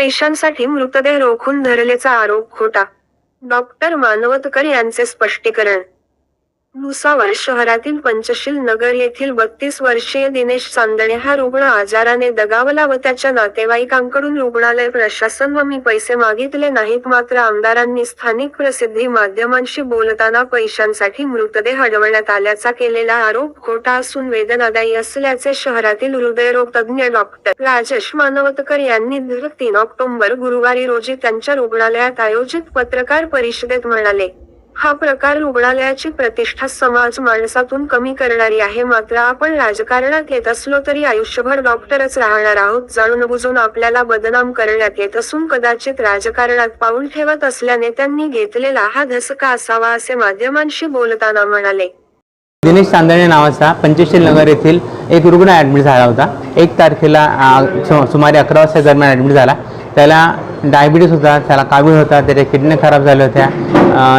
पैशांसाठी मृतदेह रोखून धरल्याचा आरोप खोटा. डॉक्टर मानवतकर यांचे स्पष्टीकरण भुसावळ शहरातील पंचशील नगर येथील बत्तीस वर्षीय दिनेश चांदणे हा रुग्ण आजाराने दगावला व त्याच्या नातेवाईकांकडून रुग्णालय प्रशासन व मी पैसे मागितले नाहीत मात्र आमदारांनी स्थानिक प्रसिद्धी माध्यमांशी बोलताना पैशांसाठी मृतदेह अडवण्यात आल्याचा केलेला आरोप खोटा असून वेदनादायी असल्याचे शहरातील हृदयरोग तज्ज्ञ डॉक्टर राजेश मानवतकर यांनी दर तीन ऑक्टोबर गुरुवारी रोजी त्यांच्या रुग्णालयात आयोजित पत्रकार परिषदेत म्हणाले हा प्रकार रुग्णालयाची प्रतिष्ठा समाज माणसातून कमी करणारी आहे. मात्र आपण राजकारणात येत असलो तरी आयुष्यभर डॉक्टरच राहणार आहोत. जाणून बुजून आपल्याला बदनाम करण्यात येत असून कदाचित राजकारणात पाऊल ठेवत असल्याने त्यांनी घेतलेला हा धसका असावा असे माध्यमांशी बोलताना म्हणाले. दिनेश चांदणे नावाचा पंचशील नगर येथील एक रुग्ण ॲडमिट झाला होता. एक तारखेला सुमारे अकरा वाजता दरम्यान ॲडमिट झाला. त्याला डायबिटीस होता त्याला कावीळ होता त्याच्या किडनी खराब झाल्या होत्या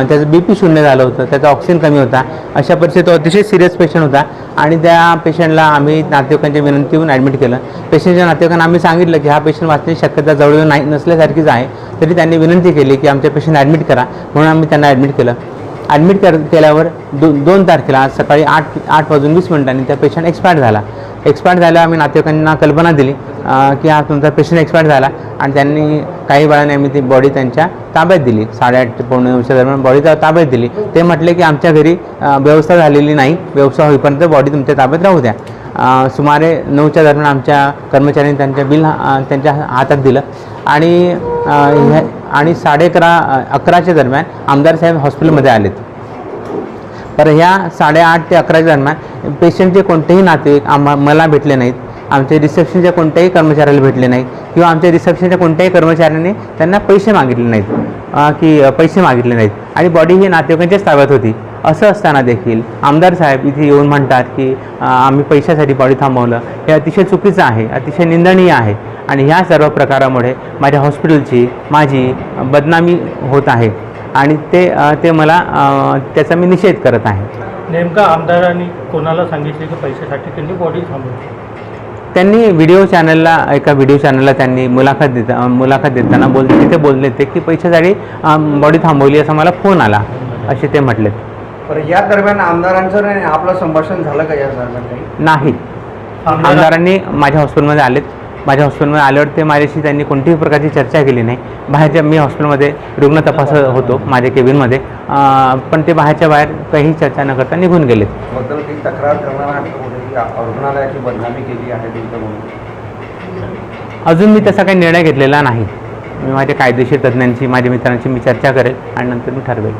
त्याचं बी पी शून्य झालं होतं त्याचा ऑक्सिजन कमी होता. अशा परिस्थितीत तो अतिशय सिरियस पेशंट होता आणि त्या पेशंटला आम्ही नातेवाईकांच्या विनंतीहून ॲडमिट केलं. पेशंटच्या नातेवाईकांना आम्ही सांगितलं की हा पेशंट वाचण्याची शक्यता जवळजवळ नाही नसल्यासारखीच आहे. तरी त्यांनी विनंती केली की आमच्या पेशंट ॲडमिट करा. म्हणून आम्ही त्यांना ॲडमिट केलं. ॲडमिट कर केल्यावर दो दोन तारखेला आज सकाळी आठ आठ वाजून वीस मिनिटांनी त्या पेशंट एक्सपायर झाला. एक्सपायर झाल्यावर आम्ही नातेवाईकांना कल्पना दिली. की हा तुमचा पेशंट एक्सपायर झाला आणि त्यांनी काही वेळाने आम्ही ती बॉडी त्यांच्या ताब्यात दिली. साडेआठ ते पावणे नऊच्या दरम्यान बॉडी ताब्यात दिली. ते म्हटले की आमच्या घरी व्यवस्था झालेली नाही. व्यवस्था होईपर्यंत बॉडी तुमच्या ताब्यात राहू द्या. सुमारे नऊच्या दरम्यान आमच्या कर्मचाऱ्यांनी त्यांच्या बिल त्यांच्या हातात दिलं. आणि ह्या- आणि साडे अकरा अकराच्या दरम्यान आमदार साहेब हॉस्पिटलमध्ये आलेत. तर ह्या साडेआठ ते अकराच्या दरम्यान पेशंटचे कोणतेही नातेवाईक आम्हा मला भेटले नाहीत. आमच्या रिसेप्शनच्या कोणत्याही कर्मचाऱ्याला भेटले नाहीत किंवा आमच्या रिसेप्शनच्या कोणत्याही कर्मचाऱ्याने त्यांना पैसे मागितले नाहीत की पैसे मागितले नाहीत. आणि बॉडी ही नातेवाईकांच्याच ताब्यात होती. असं असताना देखील आमदार साहेब इथे येऊन म्हणतात की आम्ही पैशासाठी बॉडी थांबवलं. हे अतिशय चुकीचं आहे अतिशय निंदनीय आहे. आणि ह्या सर्व प्रकारामुळे माझ्या हॉस्पिटलची माझी बदनामी होत आहे. आणि ते ते मला त्याचा मी निषेध करत आहे. नेमका आमदारांनी कोणाला सांगितले की पैशासाठी त्यांनी बॉडी थांबवली? त्यांनी व्हिडिओ चॅनलला एका व्हिडिओ चॅनलला त्यांनी मुलाखत देता मुलाखत देताना बोल तिथे बोलले ते की पैशासाठी बॉडी थांबवली असा मला फोन आला असे ते म्हटलेत. बरं या दरम्यान आमदारांचं आणि आपलं संभाषण झालं का या दरम्यान काही? नाही. आमदारांनी माझ्या हॉस्पिटलमध्ये आलेत. माझ्या हॉस्पिटलमध्ये आल्यावर ते माझ्याशी त्यांनी कोणतीही प्रकारची चर्चा केली नाही. बाहेरच्या मी हॉस्पिटलमध्ये रुग्ण तपासत होतो माझ्या केबिनमध्ये पण ते बाहेरच्या बाहेर काही चर्चा न करता निघून गेलेत. तक्रार रुग्णालयाची बदनामी केली आहे म्हणून अजून मी तसा काही निर्णय घेतलेला नाही. मी माझ्या कायदेशीर तज्ज्ञांची माझ्या मित्रांची मी चर्चा करेल आणि नंतर मी ठरवेल.